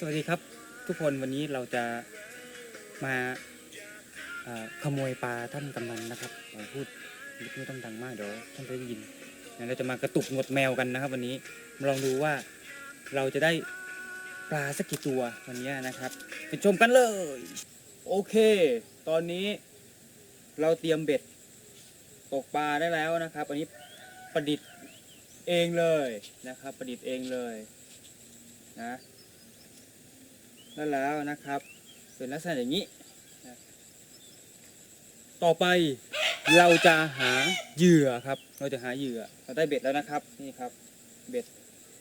สวัสดีครับทุกคนวันนี้เราจะมาขโมยปลาท่านกำนันนะครับผมพูดไม่ต้องดังมากเดี๋ยวท่านจะได้ยินเราจะมากระตุกงดแมวกันนะครับ วันนี้มาลองดูว่าเราจะได้ปลาสักกี่ตัววันนี้นะครับไปชมกันเลย โอเค ตอนนี้เราเตรียมเบ็ดตกปลาได้แล้วนะครับ อันนี้ประดิษฐ์เองเลยนะครับ ประดิษฐ์เองเลยนะ ได้แล้วนะครับ เป็นลักษณะอย่างนี้ ต่อไปเราจะหาเหยื่อครับ เราจะหาเหยื่อ เราได้เบ็ดแล้วนะครับ นี่ครับ เบ็ด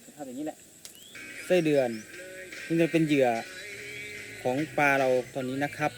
สภาพอย่างนี้แหละไส้เดือนนี่จะเป็นเหยื่อของปลาเราตอนนี้นะครับ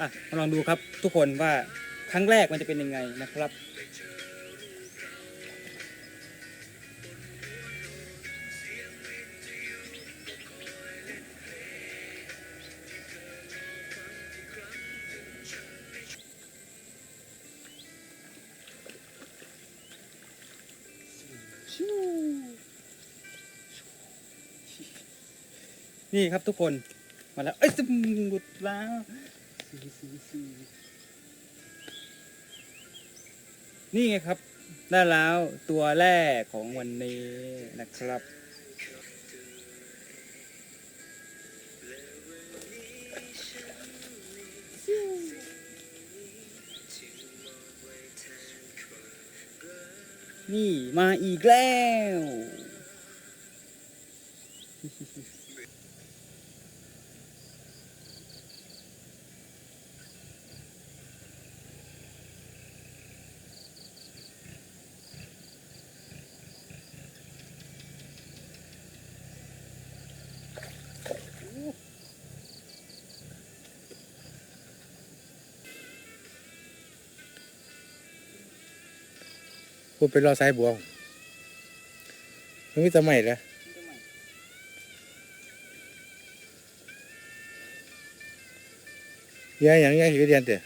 อะมาลองดูครับทุกคนว่าครั้งแรกมันจะเป็นยังไงนะครับนี่ครับทุกคนมาแล้ว เอ้ยจะหลุดแล้ว นี่ไงครับได้แล้วตัวแรกของวันนี้นะครับ นี่มาอีกแล้ว พูดไปรอสายบัวมันไม่จะไม่เลยยายอย่างยายเห็นเรียนเตะ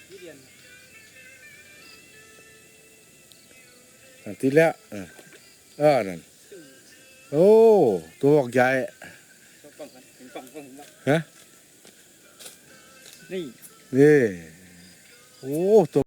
อันที่แล้วเออเออนั่นโอ้ตัวบอกใหญ่ฮะนี่นี่โอ้ตัว